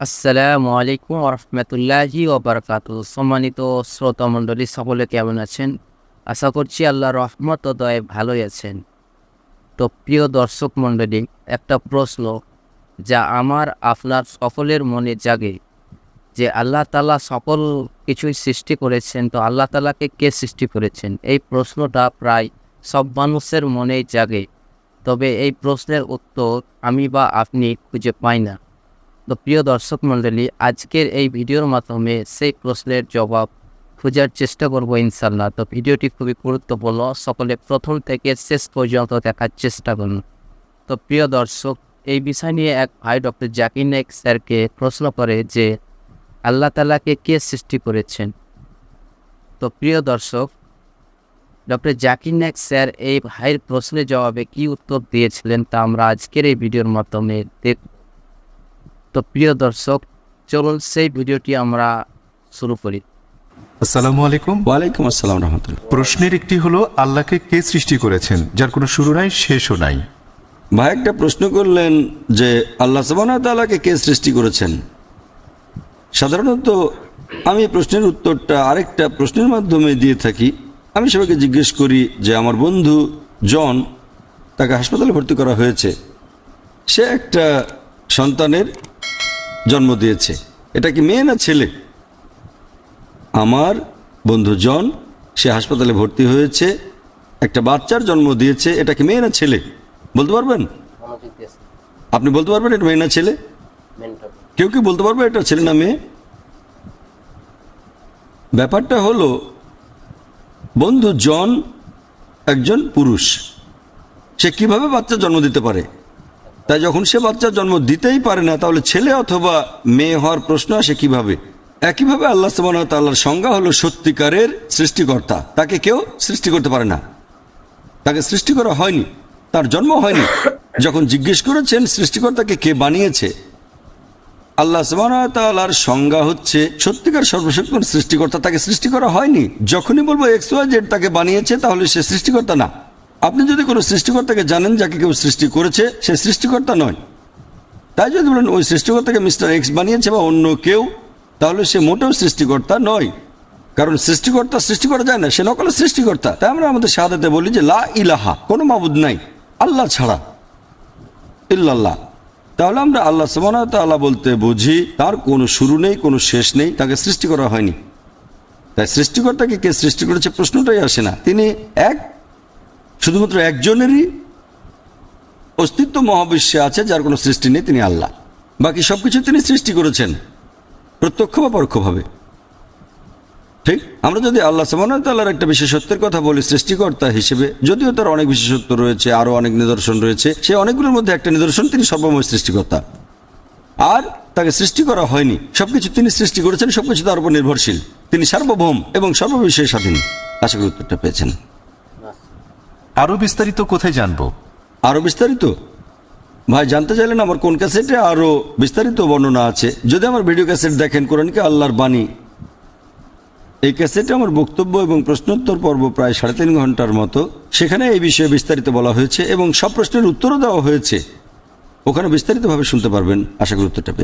আসসালামু আলাইকুম রহমতুল্লাহি ওবরকাত সম্মানিত শ্রোতা মণ্ডলী, সকলে কেমন আছেন? আশা করছি আল্লাহ রহমত ও দয়ে ভালোই আছেন। তো প্রিয় দর্শক মণ্ডলী, একটা প্রশ্ন, যা আমার, আপনার সকলের মনে জাগে, যে আল্লাহ তালা সকল কিছুই সৃষ্টি করেছেন, তো আল্লাহ তালাকে কে সৃষ্টি করেছেন? এই প্রশ্নটা প্রায় সব মানুষের মনেই জাগে। তবে এই প্রশ্নের উত্তর আমি বা আপনি খুঁজে পাই না। তো প্রিয় দর্শক মণ্ডলী আজকের এই ভিডিওর মাধ্যমে সেই প্রশ্নের জবাব খোঁজার চেষ্টা করব ইনশাল্লাহ তো ভিডিওটি খুবই গুরুত্বপূর্ণ। সকলে প্রথম থেকে শেষ পর্যন্ত দেখার চেষ্টা করুন। তো প্রিয় দর্শক, এই বিষয় নিয়ে এক ভাই ডক্টর জাকির নাইক স্যারকে প্রশ্ন করে যে, আল্লাহ তালাকে কে সৃষ্টি করেছেন? তো প্রিয় দর্শক, ডক্টর জাকির নাইক স্যার এই ভাইয়ের প্রশ্নের জবাবে কি উত্তর দিয়েছিলেন তা আমরা আজকের এই ভিডিওর মাধ্যমে দেখব তো প্রিয় দর্শক চলুন সেই ভিডিওটি আমরা শুরু করি। আসসালামু আলাইকুম। ওয়ালাইকুম আসসালাম রহমতুল্লাহ। প্রশ্নের একটি হলো আল্লাহকে কে সৃষ্টি করেছেন যার কোনো শুরু নাই শেষও নাই? ভাই একটা প্রশ্ন করলেন যে আল্লাহ তালাকে কে সৃষ্টি করেছেন? সাধারণত আমি প্রশ্নের উত্তরটা আরেকটা প্রশ্নের মাধ্যমে দিয়ে থাকি। আমি সবাইকে জিজ্ঞেস করি যে আমার বন্ধু জন তাকে হাসপাতালে ভর্তি করা হয়েছে। সে একটা সন্তানের জন্ম দিয়েছে। এটা কি মেয়ে না ছেলে? আমার বন্ধু জন, সে হাসপাতালে ভর্তি হয়েছে, একটা বাচ্চার জন্ম দিয়েছে, এটা কি মেয়ে না ছেলে? বলতে পারবেন? আপনি বলতে পারবেন এটা মেয়ে না ছেলে? কেউ কি বলতে পারবে এটা ছেলে না মেয়ে? ব্যাপারটা হলো, বন্ধু জন একজন পুরুষ। সে কীভাবে বাচ্চা জন্ম দিতে পারে? তাই যখন সে বাচ্চা জন্ম দিতেই পারে না, তাহলে ছেলে অথবা মেয়ে হওয়ার প্রশ্ন আসে কীভাবে? একইভাবে আল্লাহ তাল্লাহর সংজ্ঞা হলো সত্যিকারের সৃষ্টিকর্তা। তাকে কেউ সৃষ্টি করতে পারে না। তাকে সৃষ্টি করা হয়নি, তার জন্ম হয়নি। যখন জিজ্ঞেস করেছেন সৃষ্টিকর্তাকে কে বানিয়েছে, আল্লাহ তাআলার সংজ্ঞা হচ্ছে সত্যিকার সর্বশক্তিমান সৃষ্টিকর্তা। তাকে সৃষ্টি করা হয়নি। যখনই বলব এক্স জেড তাকে বানিয়েছে, তাহলে সে সৃষ্টিকর্তা না। আপনি যদি কোনো সৃষ্টিকর্তাকে জানেন যাকে কেউ সৃষ্টি করেছে, সে সৃষ্টিকর্তা নয়। তাই যদি বলেন, ওই সৃষ্টিকর্তাকে মিস্টার এক্স বানিয়েছে বা অন্য কেউ, তাহলে সে মোটেও সৃষ্টিকর্তা নয়। কারণ সৃষ্টিকর্তা সৃষ্টি করা যায় না, সে নকল সৃষ্টিকর্তা। তাই আমরা আমাদের সাদাতে বলি যে, লা ইলাহা, কোনো মাবুদ নাই, আল্লাহ ছাড়া, ইল্লাল্লাহ। তাহলে আমরা আল্লাহ সমান তাল্লাহ বলতে বুঝি, তার কোনো শুরু নেই, কোনো শেষ নেই, তাকে সৃষ্টি করা হয়নি। তাই সৃষ্টিকর্তাকে কে সৃষ্টি করেছে প্রশ্নটাই আসে না। তিনি এক শুধুমাত্র একজনেরই অস্তিত্ব মহাবিশ্বে আছে, যার কোনো সৃষ্টি নেই, তিনি আল্লাহ। বাকি সব কিছু তিনি সৃষ্টি করেছেন, প্রত্যক্ষ বা পরোক্ষভাবে। ঠিক? আমরা যদি আল্লাহ সামান্লার একটা বিশেষত্বের কথা বলি, সৃষ্টিকর্তা হিসেবে, যদিও তার অনেক বিশেষত্ব রয়েছে, আরও অনেক নিদর্শন রয়েছে, সে অনেকগুলোর মধ্যে একটা নিদর্শন, তিনি সর্বময় সৃষ্টিকর্তা। আর তাকে সৃষ্টি করা হয়নি। সবকিছু তিনি সৃষ্টি করেছেন, সবকিছু তার উপর নির্ভরশীল। তিনি সার্বভৌম এবং সর্ববিষয়ে স্বাধীন। আশা করি উত্তরটা পেয়েছেন। আরও বিস্তারিত কোথায় জানব? আরও বিস্তারিত? ভাই, জানতে চাইলেন আমার কোন ক্যাসেটে আরও বিস্তারিত বর্ণনা আছে? যদি আমার ভিডিও ক্যাসেট দেখেন কোরআনকে আল্লাহর বাণী। এই ক্যাসেটে আমার বক্তব্য এবং প্রশ্নোত্তর পর্ব প্রায় সাড়ে তিন ঘণ্টার মতো। সেখানে এই বিষয়ে বিস্তারিত বলা হয়েছে এবং সব প্রশ্নের উত্তরও দেওয়া হয়েছে। ওখানে বিস্তারিতভাবে শুনতে পারবেন। আশা করি উত্তরটা পেয়েছেন।